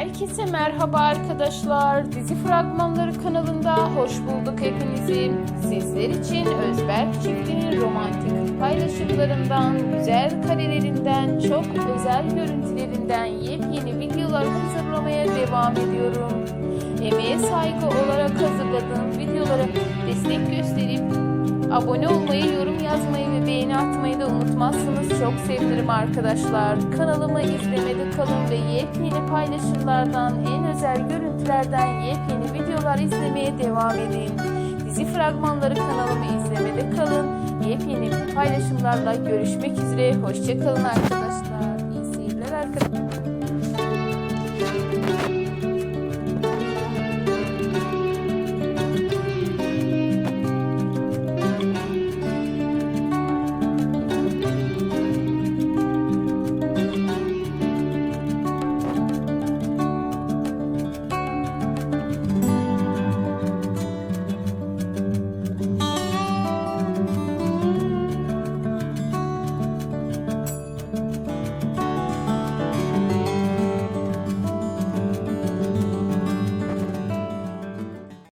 Herkese merhaba arkadaşlar. Dizi fragmanları kanalında hoş bulduk hepinizi. Sizler için Özberk çiftinin romantik paylaşımlarından, güzel karelerinden, çok özel görüntülerinden yepyeni videolar hazırlamaya devam ediyorum. Emeğe saygı olarak hazırladığım videolara destek gösterip Abone olmayı, yorum yazmayı ve da unutmazsınız. Çok sevinirim arkadaşlar. Kanalımı izlemede kalın ve yepyeni paylaşımlardan, en özel görüntülerden yepyeni videolar izlemeye devam edin. Dizi fragmanları kanalımı izlemede kalın. Yepyeni paylaşımlarla görüşmek üzere. Hoşçakalın arkadaşlar.